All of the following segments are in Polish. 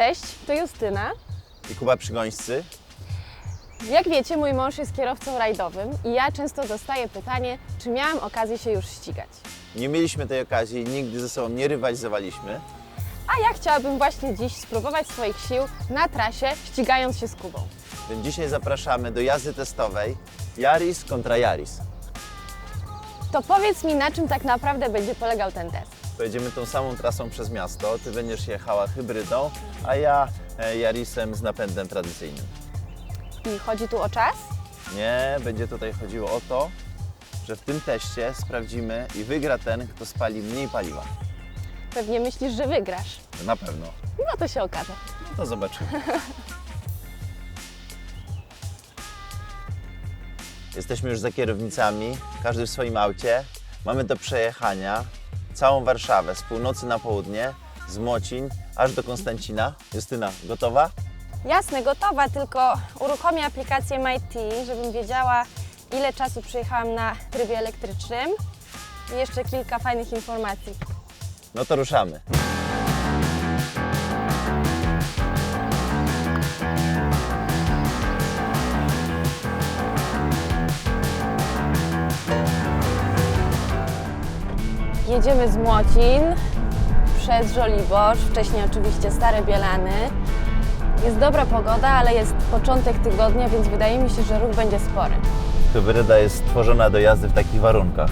Cześć, to Justyna. i Kuba Przygońscy. Jak wiecie, mój mąż jest kierowcą rajdowym i ja często dostaję pytanie, czy miałam okazję się już ścigać. Nie mieliśmy tej okazji nigdy ze sobą nie rywalizowaliśmy. A ja chciałabym właśnie dziś spróbować swoich sił na trasie, ścigając się z Kubą. Więc dzisiaj zapraszamy do jazdy testowej Yaris kontra Yaris. To powiedz mi, na czym tak naprawdę będzie polegał ten test. Pojedziemy tą samą trasą przez miasto. Ty będziesz jechała hybrydą, a ja e, Yarisem z napędem tradycyjnym. I chodzi tu o czas? Nie, będzie tutaj chodziło o to, że w tym teście sprawdzimy i wygra ten, kto spali mniej paliwa. Pewnie myślisz, że wygrasz. Na pewno. No to się okaże. No to zobaczymy. Jesteśmy już za kierownicami, każdy w swoim aucie. Mamy do przejechania całą Warszawę z północy na południe, z Młocin aż do Konstancina. Justyna, gotowa? Jasne, gotowa, tylko uruchomię aplikację MyT, żebym wiedziała, ile czasu przejechałam na trybie elektrycznym i jeszcze kilka fajnych informacji. No to ruszamy. Jedziemy z Młocin przez Żoliborz, wcześniej oczywiście Stare Bielany. Jest dobra pogoda, ale jest początek tygodnia, więc wydaje mi się, że ruch będzie spory. Hybryda jest stworzona do jazdy w takich warunkach.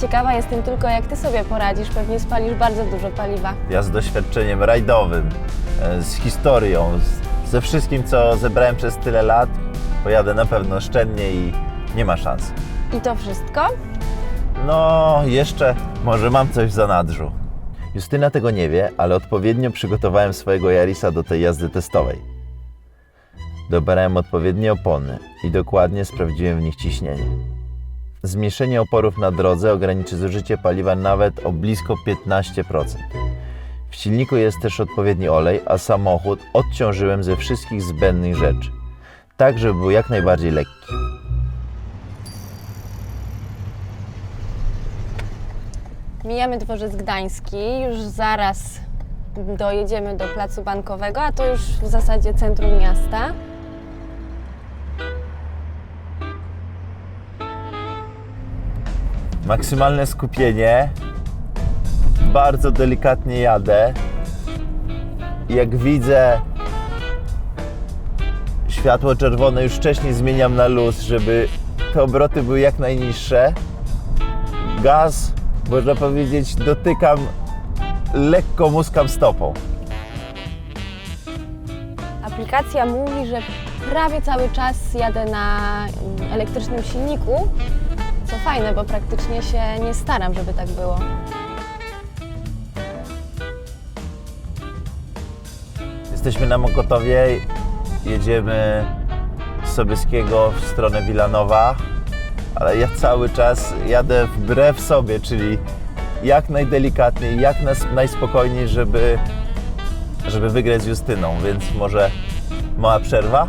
Ciekawa jestem tylko, jak Ty sobie poradzisz. Pewnie spalisz bardzo dużo paliwa. Ja z doświadczeniem rajdowym, e, z historią, z, ze wszystkim, co zebrałem przez tyle lat, pojadę na pewno oszczędnie i nie ma szans. I to wszystko? No, jeszcze może mam coś w zanadrzu. Justyna tego nie wie, ale odpowiednio przygotowałem swojego Jarisa do tej jazdy testowej. Dobrałem odpowiednie opony i dokładnie sprawdziłem w nich ciśnienie. Zmniejszenie oporów na drodze ograniczy zużycie paliwa nawet o blisko 15%. W silniku jest też odpowiedni olej, a samochód odciążyłem ze wszystkich zbędnych rzeczy, tak żeby był jak najbardziej lekki. Mijamy dworzec gdański, już zaraz dojedziemy do placu bankowego, a to już w zasadzie centrum miasta. Maksymalne skupienie. Bardzo delikatnie jadę. Jak widzę światło czerwone, już wcześniej zmieniam na luz, żeby te obroty były jak najniższe. Gaz, można powiedzieć, dotykam lekko muskam stopą. Aplikacja mówi, że prawie cały czas jadę na elektrycznym silniku, co fajne, bo praktycznie się nie staram, żeby tak było. Jesteśmy na Mokotowie, jedziemy z Sobieskiego w stronę Wilanowa, ale ja cały czas jadę wbrew sobie, czyli jak najdelikatniej, jak najspokojniej, żeby, żeby wygrać z Justyną, więc może mała przerwa?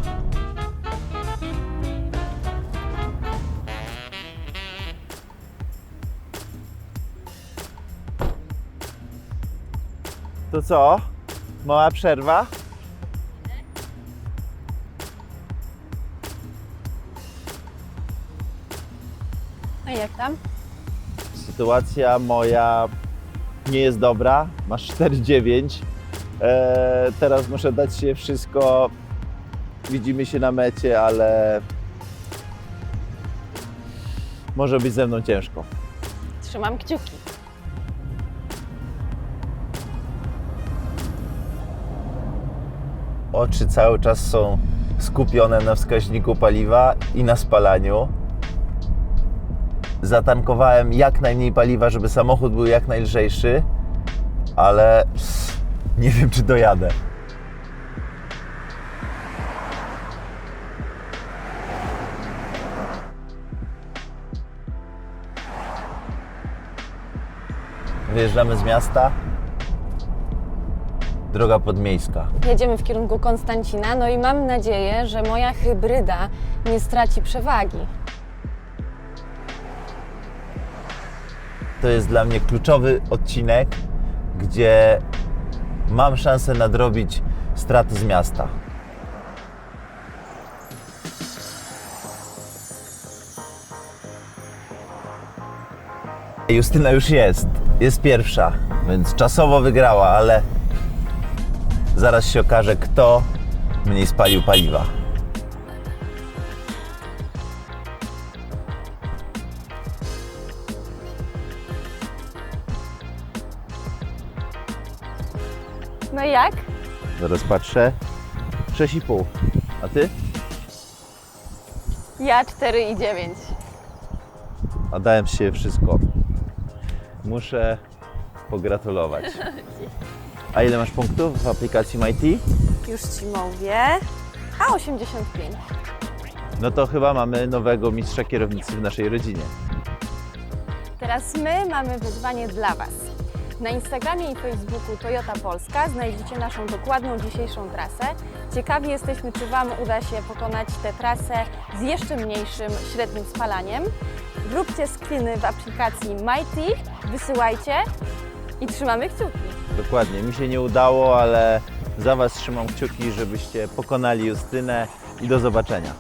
To co? Mała przerwa? A jak tam? Sytuacja moja nie jest dobra. Masz 4,9. Eee, teraz muszę dać się wszystko. Widzimy się na mecie, ale może być ze mną ciężko. Trzymam kciuki. Oczy cały czas są skupione na wskaźniku paliwa i na spalaniu. Zatankowałem jak najmniej paliwa, żeby samochód był jak najlżejszy, ale nie wiem, czy dojadę. Wyjeżdżamy z miasta. Droga podmiejska. Jedziemy w kierunku Konstancina, no i mam nadzieję, że moja hybryda nie straci przewagi. To jest dla mnie kluczowy odcinek, gdzie mam szansę nadrobić straty z miasta. Justyna już jest. Jest pierwsza, więc czasowo wygrała, ale zaraz się okaże, kto mniej spalił paliwa. No i jak? Zaraz patrzę. 6,5. A ty? Ja 4 i 9. A dałem się wszystko. Muszę pogratulować. A ile masz punktów w aplikacji MyT? Już Ci mówię. A 85. No to chyba mamy nowego mistrza kierownicy w naszej rodzinie. Teraz my mamy wyzwanie dla Was. Na Instagramie i Facebooku Toyota Polska znajdziecie naszą dokładną dzisiejszą trasę. Ciekawi jesteśmy, czy Wam uda się pokonać tę trasę z jeszcze mniejszym średnim spalaniem. Róbcie screeny w aplikacji MyT, wysyłajcie i trzymamy kciuki. Dokładnie, mi się nie udało, ale za Was trzymam kciuki, żebyście pokonali Justynę i do zobaczenia.